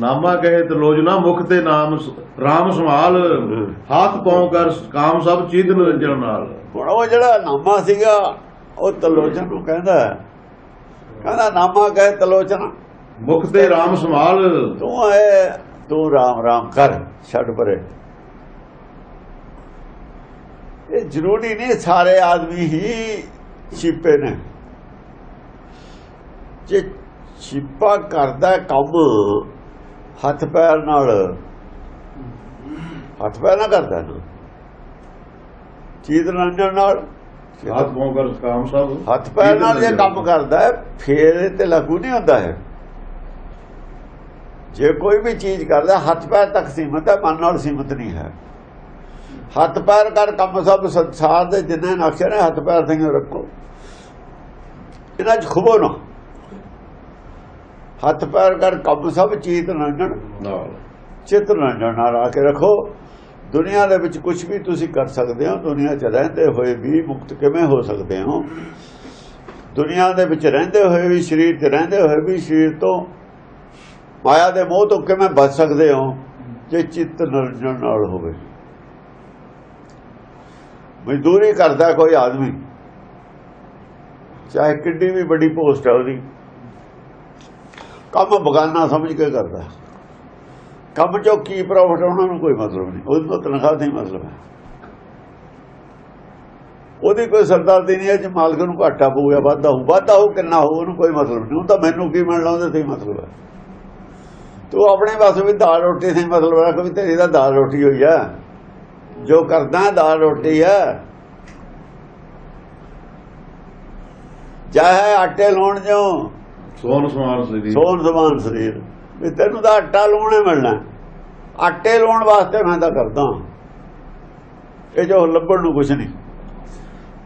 ਨਾਮਾ ਕਹੇ ਤਲੋਜਨਾ ਮੁਖ ਤੇ ਨਾਮ ਰਾਮ ਸੰਭਾਲ। ਹੱਥ ਪਾਉ ਕਰ ਕਾਮ ਸਭ ਚੀਤ ਨਿਰੰਜਨ ਨਾਲ। ਹੁਣ ਉਹ ਜਿਹੜਾ ਨਾਮਾ ਸੀਗਾ ਉਹ ਤਲੋਚਨ ਨੂੰ ਕਹਿੰਦਾ। ਕਹਿੰਦਾ ਨਾਮਾ ਕਹੇ ਤਲੋਚਨ। ਮੁਖ ਤੇ ਰਾਮ ਸੰਭਾਲ। ਤੂੰ ਐ ਤੂੰ ਰਾਮ ਰਾਮ ਕਰ ਛੱਡ ਪਰੇ। ਇਹ ਜ਼ਰੂਰੀ ਨਹੀਂ ਸਾਰੇ ਆਦਮੀ ਹੀ ਛਿਪੇ ਨੇ। ਜੇ ਛਿਪਾ ਕਰਦਾ ਕੰਮ ਹੱਥ ਪੈਰ ਨਾਲ। ਹੱਥ ਪੈਰ ਨਾਲ ਕਰਦਾ ਨਾ। ਚੀਤ ਰੰਜਨ ਨਾਲ। ਹੱਥ ਕਰ ਕਾਮ ਸਭ ਹੱਥ ਪੈਰ ਨਾਲ ਜੇ ਕੰਮ ਕਰਦਾ ਹੈ ਫੇਰ ਇਹ ਤੇ ਲਾਗੂ ਨਹੀਂ ਹੁੰਦਾ ਹੈ। ਜੇ ਕੋਈ ਵੀ ਚੀਜ਼ ਕਰਦਾ ਹੱਥ ਪੈਰ ਤੱਕ ਸੀਮਤ ਹੈ ਮਨ ਨਾਲ ਸੀਮਤ ਨਹੀਂ ਹੈ। ਹੱਥ ਪੈਰ ਕਰ ਕੰਮ ਸਭ ਸੰਸਾਰ ਦੇ ਜਿੰਨੇ ਨਕਸ਼ੇ ਨੇ ਹੱਥ ਪੈਰ ਸਿੰਘ ਰੱਖੋ। ਇਹਨਾਂ 'ਚ ਖੁਬੋ ਨਾ। ਹੱਥ ਪੈਰ ਕਰ ਕੰਮ ਸਭ ਚੀਤ ਰੰਜਨ ਨਾਲ। ਚਿੱਤ ਰੰਜਨ ਨਾਲ ਆ ਕੇ ਰੱਖੋ। ਦੁਨੀਆ ਦੇ ਵਿੱਚ ਕੁਝ ਵੀ ਤੁਸੀਂ ਕਰ ਸਕਦੇ ਹੋ ਦੁਨੀਆ 'ਚ ਰਹਿੰਦੇ ਹੋਏ ਵੀ ਮੁਕਤ ਕਿਵੇਂ ਹੋ ਸਕਦੇ ਹੋ? ਦੁਨੀਆ ਦੇ ਵਿੱਚ ਰਹਿੰਦੇ ਹੋਏ ਵੀ ਸਰੀਰ 'ਚ ਰਹਿੰਦੇ ਹੋਏ ਵੀ ਸਰੀਰ ਤੋਂ ਮਾਇਆ ਦੇ ਮੋਹ ਤੋਂ ਕਿਵੇਂ ਬਚ ਸਕਦੇ ਹੋ? ਜੇ ਚਿੱਤ ਨਿਰੰਜਨ ਨਾਲ ਹੋਵੇ। ਮਜ਼ਦੂਰੀ ਕਰਦਾ ਕੋਈ ਆਦਮੀ। ਚਾਹੇ ਕਿੱਡੀ ਵੀ ਵੱਡੀ ਪੋਸਟ ਹੈ ਉਹਦੀ। ਕੰਮ ਬਗਾਨਾ ਸਮਝ ਕੇ ਕਰਦਾ। ਕੰਮ ਚੋਂ ਕੀ ਪ੍ਰੋਫਿਟ ਉਹਨਾਂ ਨੂੰ ਕੋਈ ਮਤਲਬ ਨਹੀਂ। ਉਹਦੇ ਤੋਂ ਤਨਖਾਹ ਦਾ ਹੀ ਮਤਲਬ ਹੈ। ਉਹਦੀ ਕੋਈ ਸਰਦਾਰਦੀ ਨਹੀਂ ਹੈ, ਜੇ ਮਾਲਕ ਨੂੰ ਘਾਟਾ ਪਊਗਾ ਵਾਧਾ ਹੋਊ ਵਾਧਾ ਹੋਊ ਕਿੰਨਾ ਹੋਊ, ਉਹਨੂੰ ਕੋਈ ਮਤਲਬ ਨਹੀਂ। ਉਹ ਤਾਂ ਮੈਨੂੰ ਕੀ ਮਿਲਣਾ, ਉਹਦੇ ਤੇ ਮਤਲਬ ਹੈ। ਤੂੰ ਆਪਣੇ ਪਾਸੇ ਵੀ ਦਾਲ ਰੋਟੀ ਤੇ ਮਤਲਬ ਰੱਖ ਵੀ ਤੇਰੀ ਤਾਂ ਦਾਲ ਰੋਟੀ ਹੋਈ ਆ ਜੋ ਕਰਦਾ ਦਾਲ ਰੋਟੀ ਆ ਚਾਹੇ ਆਟੇ ਲਾਉਣ ਜੋ ਸੋਨ ਸਮਾਨ ਸ੍ਰੀ ਸੋਨ ਸਮਾਨ ਸਰੀਰ। ਵੀ ਤੈਨੂੰ ਤਾਂ ਆਟਾ ਲਾਉਣੇ ਮਿਲਣਾ। ਆਟੇ ਲਾਉਣ ਵਾਸਤੇ ਮੈਂ ਤਾਂ ਕਰਦਾ। ਇਹ ਜੋ ਲੱਭਣ ਨੂੰ ਕੁਛ ਨਹੀਂ।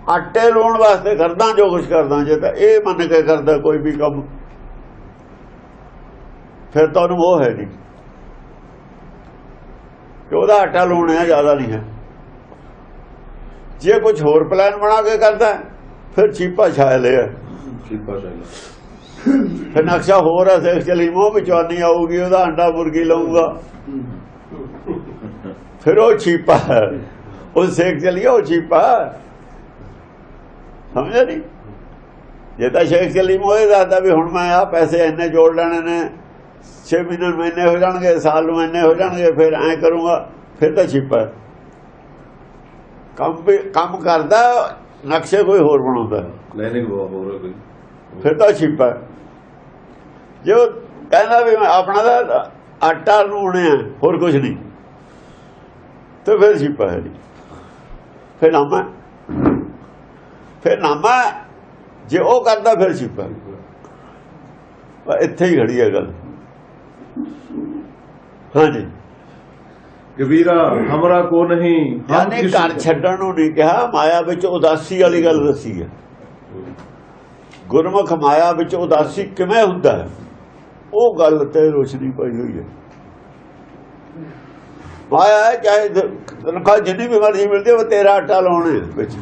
ਆਟੇ ਲਾਉਣ ਵਾਸਤੇ ਕਰਦਾ ਜੋ ਕੁਛ ਕਰਦਾ। ਜੇ ਤਾਂ ਇਹ ਮੰਨ ਕੇ ਕਰਦਾ ਕੋਈ ਵੀ ਕੰਮ। ਫਿਰ ਤਾਂ ਉਹਨੂੰ ਉਹ ਹੈ ਨਹੀਂ। ਕਿ ਉਹਦਾ ਆਟਾ ਲਾਉਣਾ ਜ਼ਿਆਦਾ ਨਹੀਂ ਹੈ। ਜੇ ਕੁਝ ਹੋਰ ਪਲਾਨ ਬਣਾ ਕੇ ਕਰਦਾ ਫਿਰ ਚੀਪਾ ਛਾਇ ਲਿਆ। ਸ਼ਿਪਾ ਸ਼ੈਲਾ ਫਿਰ ਨਕਸ਼ਾ ਹੋਰ ਹੈ ਸੇਖ ਚਲੀ ਮੂੰਹ ਵਿਚਵਾਨੀ ਆਊਗੀ, ਉਹਦਾ ਅੰਡਾ ਮੁਰਗੀ ਲਾਊਗਾ। ਫਿਰ ਉਹ ਛੀਪਾ ਉਹ ਸੇਖ ਚਲੀ, ਉਹ ਛੀਪਾ ਸਮਝਿਆ ਨਹੀਂ ਜੇ ਤਾਂ ਸ਼ੇਖ ਚਲੀ ਮੋਏ ਦੱਸਦਾ ਵੀ ਹੁਣ ਮੈਂ ਆ ਪੈਸੇ ਇੰਨੇ ਜੋੜ ਲੈਣੇ ਨੇ 6 ਮਹੀਨੇ ਨੂੰ ਇੰਨੇ ਹੋ ਜਾਣਗੇ, ਸਾਲ ਨੂੰ ਇੰਨੇ ਹੋ ਜਾਣਗੇ, ਫਿਰ ਐ ਕਰੂੰਗਾ, ਫਿਰ ਤਾਂ ਛਿਪਾ ਕੰਮ ਕੰਮ ਕਰਦਾ, ਨਕਸ਼ੇ ਕੋਈ ਹੋਰ ਬਣਾਉਂਦਾ। ਹੈ। ਲੈਨਿਕ ਹੋਰ ਕੋਈ। ਫਿਰ ਤਾਂ ਛਿਪਾ। ਜੇ ਉਹ ਕਹਿੰਦਾ ਵੀ ਮੈਂ ਆਪਣਾ ਦਾ ਆਟਾ ਲੂਣੇ ਆ ਹੋਰ ਕੁਝ ਨਹੀਂ। ਤੇ ਫਿਰ ਛਿਪਾ ਹੈ ਫਿਰ ਨਾਮਾ ਫਿਰ ਨਾਮਾ ਜੇ ਉਹ ਕਰਦਾ ਫਿਰ ਛਿਪਾ। ਇੱਥੇ ਹੀ ਖੜੀ ਹੈ ਗੱਲ। ਹਾਂਜੀ। ਕਬੀਰਾ ਹਮਰਾ ਕੋ ਨਹੀਂ ਯਾਨੀ ਘਰ ਛੱਡਣ ਨੂੰ ਨਹੀਂ ਕਿਹਾ ਮਾਇਆ ਵਿੱਚ ਉਦਾਸੀ ਵਾਲੀ ਗੱਲ ਦੱਸੀ ਹੈ। ਗੁਰਮੁਖ ਮਾਇਆ ਵਿੱਚ ਉਦਾਸੀ ਕਿਵੇਂ ਹੁੰਦਾ ਹੈ? ਉਹ ਗੱਲ ਤੇ ਰੋਸ਼ਨੀ ਪਈ ਹੋਈ ਹੈ। ਮਾਇਆ ਚਾਹੇ ਤਨਖਾਹ ਜਿੰਨੀ ਵੀ ਮਰਜ਼ੀ ਮਿਲਦੀ ਹੈ, ਉਹ ਤੇਰਾ ਆਟਾ ਲਾਉਣਾ ਵਿੱਚ।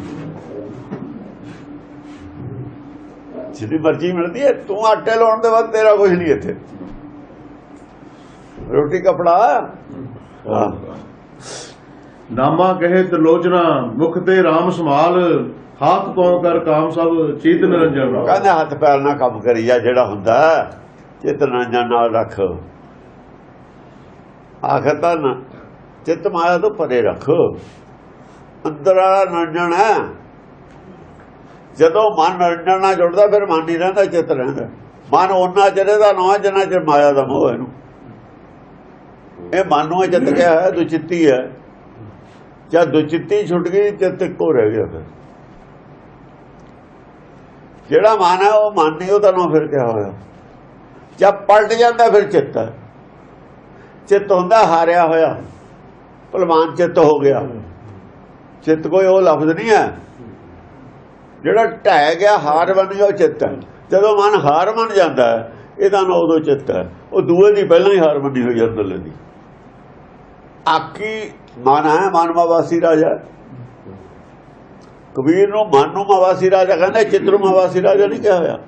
ਜਿੰਨੀ ਮਰਜ਼ੀ ਮਿਲਦੀ ਹੈ ਤੂੰ ਆਟੇ ਲਾਉਣ ਦੇ ਬਾਅਦ ਤੇਰਾ ਕੁਝ ਨਹੀਂ ਇੱਥੇ। ਰੋਟੀ ਕਪੜਾ ਨਾਮਾ ਕਹੇ ਤਲੋਚਨਾ ਮੁਖ ਤੇ ਰਾਮ ਸੰਭਾਲ। ਹੱਥ ਪਾਉ ਕਰ ਕਾਮ ਸਭ, ਚੀਤ ਨਿਰੰਜਨ ਕਹਿੰਦੇ ਹੱਥ ਪੈਰ ਨਾਲ ਕੰਮ ਕਰੀ ਜਾ ਜਿਹੜਾ ਹੁੰਦਾ ਚਿੱਤ ਰੰਜਨ ਨਾਲ ਰੱਖ। ਆਖਰ ਤਾਂ ਨਾ ਮਾਇਆ ਤੋਂ ਪਰੇ ਰੱਖ। ਅੰਦਰ ਵਾਲਾ ਨੰਜਨ ਹੈ। ਜਦੋਂ ਮਨ ਨੰਜਨ ਨਾਲ ਜੁੜਦਾ, ਫਿਰ ਮਨ ਨਹੀਂ ਰਹਿੰਦਾ, ਚਿੱਤ ਰਹਿੰਦਾ। ਮਨ ਉਹਨਾਂ ਚਿਰ ਦਾ ਨਵਾਂ ਜਿੰਨਾ ਚਿਰ ਮਾਇਆ ਦਾ ਮੋਹ ਹੈ ਇਹਨੂੰ। ਇਹ ਮਨ ਨੂੰ ਇਹ ਚਿੱਤ ਕਿਹਾ ਹੈ, ਦੁਚਿੱਤੀ ਹੈ। ਜਦ ਦੁਚਿੱਤੀ ਛੁੱਟ ਗਈ, ਚਿੱਤ ਇੱਕੋ ਰਹਿ ਗਿਆ ਫਿਰ। ਜਿਹੜਾ ਮਨ ਹੈ, ਉਹ ਮਨ ਨਹੀਂ ਉਹਦਾ ਨਾਮ ਫਿਰ ਕਿਹਾ ਹੋਇਆ? ਜਦ ਪਲਟ ਜਾਂਦਾ, ਫਿਰ ਚਿੱਤ ਚਿੱਤ ਹੁੰਦਾ, ਹਾਰਿਆ ਹੋਇਆ। ਭਲਵਾਨ ਚਿੱਤ ਹੋ ਗਿਆ। ਚਿੱਤ ਕੋਈ ਉਹ ਲਫ਼ਜ਼ ਨਹੀਂ ਹੈ। ਜਿਹੜਾ ਢਹਿ ਗਿਆ, ਹਾਰ ਬਣ ਗਿਆ, ਉਹ ਚਿੱਤ ਹੈ। ਜਦੋਂ ਮਨ ਹਾਰ ਬਣ ਜਾਂਦਾ ਹੈ ਇਹਦਾ ਨਾਮ ਉਦੋਂ ਚਿੱਤ ਹੈ। ਉਹ ਦੂਏ ਦੀ ਪਹਿਲਾਂ ਹੀ ਹਾਰ ਮੰਨੀ ਹੋਈ ਅੰਦਰਲੇ ਦੀ। ਆਕੀ ਮਨ ਹੈ, ਮਨ ਮਵਾਸੀ ਰਾਜਾ। ਕਬੀਰ ਨੂੰ ਮਨ ਨੂੰ ਮਵਾਸੀ ਰਾਜਾ ਕਹਿੰਦਾ ਚਿੱਤ ਨੂੰ ਮਵਾਸੀ ਰਾਜਾ ਨਹੀਂ ਕਿਹਾ ਹੋਇਆ।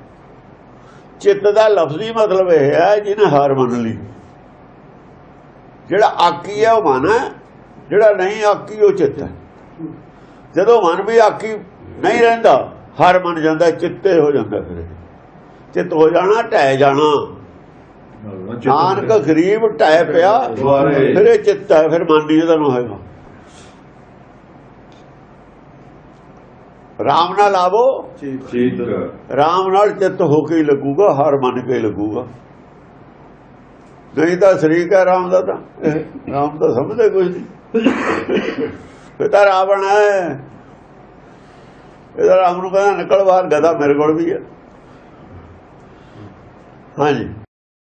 ਚਿੱਤ ਦਾ ਲਫ਼ਜ਼ੀ ਮਤਲਬ ਇਹ ਹੈ ਜਿਹਨੇ ਹਾਰ ਮੰਨ ਲਈ। ਜਿਹੜਾ ਆਕੀ ਹੈ ਉਹ ਮਨ ਹੈ ਜਿਹੜਾ ਨਹੀਂ ਆਕੀ ਉਹ ਚਿੱਤ ਹੈ। ਜਦੋਂ ਮਨ ਵੀ ਆਕੀ ਨਹੀਂ ਰਹਿੰਦਾ ਹਰ ਮਨ ਜਾਂਦਾ ਚਿੱਤੇ ਹੋ ਜਾਂਦਾ ਫਿਰ। ਚਿੱਤ ਹੋ ਜਾਣਾ ਟਹਿ ਜਾਣਾ। ਨਾਨਕ ਗਰੀਬ ਟਹਿ ਪਿਆ। ਫਿਰ ਇਹ ਚਿੱਤ ਹੈ ਫਿਰ ਮਨ ਨਹੀਂ ਇਹਦਾ ਨਾ ਹੋਏਗਾ। ਰਾਮ ਨਾਲ ਆਵੋ। ਚੀਤ ਰਾਮ ਨਾਲ ਚਿੱਤ ਹੋ ਕੇ ਹੀ ਲੱਗੂਗਾ ਹਰ ਮੰਨ ਕੇ ਲੱਗੂਗਾ। ਨਹੀਂ ਤਾਂ ਸ਼ਰੀਕ ਹੈ ਰਾਮ ਦਾ ਤਾਂ। ਰਾਮ ਤਾਂ ਸਮਝਦੇ ਕੁਝ ਨਹੀਂ। ਇਹ ਤਾਂ ਰਾਵਣ ਹੈ। ਇਹਦਾ ਰਾਮ ਨੂੰ ਕਹਿੰਦਾ ਨਿਕਲ ਬਾਹਰ ਗਦਾ ਮੇਰੇ ਕੋਲ ਵੀ ਹੈ। ਹਾਂਜੀ।